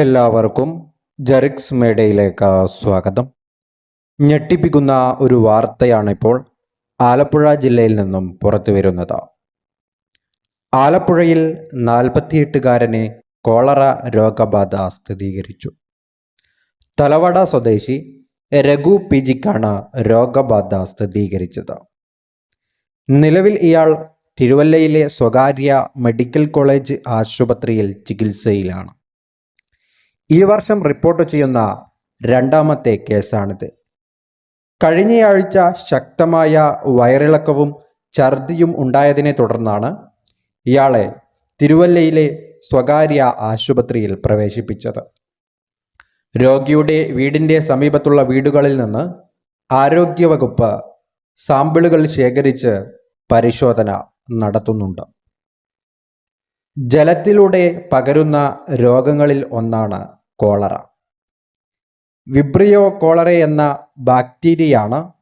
എല്ലാവർക്കും ജെറിക്സ് മേഡയിലേക്ക് സ്വാഗതം. ഞെട്ടിപ്പിക്കുന്ന ഒരു വാർത്തയാണിപ്പോൾ ആലപ്പുഴ ജില്ലയിൽ നിന്നും പുറത്തു വരുന്നത്. ആലപ്പുഴയിൽ നാൽപ്പത്തിയെട്ടുകാരനെ കോളറ രോഗബാധ സ്ഥിരീകരിച്ചു. തലവട സ്വദേശി രഘു പി ജിക്കാണ് രോഗബാധ സ്ഥിരീകരിച്ചത്. നിലവിൽ ഇയാൾ തിരുവല്ലയിലെ സ്വകാര്യ മെഡിക്കൽ കോളേജ് ആശുപത്രിയിൽ ചികിത്സയിലാണ്. ഈ വർഷം റിപ്പോർട്ട് ചെയ്യുന്ന രണ്ടാമത്തെ കേസാണിത്. കഴിഞ്ഞയാഴ്ച ശക്തമായ വയറിളക്കവും ഛർദിയും ഉണ്ടായതിനെ തുടർന്നാണ് ഇയാളെ തിരുവല്ലയിലെ സ്വകാര്യ ആശുപത്രിയിൽ പ്രവേശിപ്പിച്ചത്. രോഗിയുടെ വീടിന്റെ സമീപത്തുള്ള വീടുകളിൽ നിന്ന് ആരോഗ്യവകുപ്പ് സാമ്പിളുകൾ ശേഖരിച്ച് പരിശോധന നടത്തുന്നുണ്ട്. ജലത്തിലൂടെ പകരുന്ന രോഗങ്ങളിൽ ഒന്നാണ് കോളറ. വിബ്രിയോ കോളറ എന്ന ബാക്ടീരിയയാണ്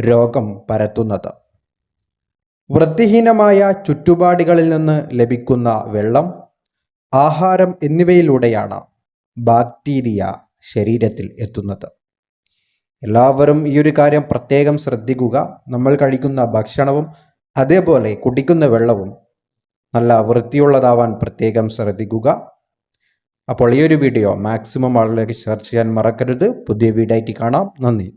രോഗം പരത്തുന്നത്. വൃത്തിഹീനമായ ചുറ്റുപാടുകളിൽ നിന്ന് ലഭിക്കുന്ന വെള്ളം ആഹാരം എന്നിവയിലൂടെയാണ് ബാക്ടീരിയ ശരീരത്തിൽ എത്തുന്നത്. എല്ലാവരും ഈ ഒരു കാര്യം പ്രത്യേകം ശ്രദ്ധിക്കുക. നമ്മൾ കഴിക്കുന്ന ഭക്ഷണവും അതേപോലെ കുടിക്കുന്ന വെള്ളവും നല്ല വൃത്തിയുള്ളതാവാൻ പ്രത്യേകം ശ്രദ്ധിക്കുക. അപ്പോൾ ഈ ഒരു വീഡിയോ മാക്സിമം ആളുകളിലേക്ക് ഷെയർ ചെയ്യാൻ മറക്കരുത്. പുതിയ വീഡിയോ ആയിട്ട് കാണാം. നന്ദി.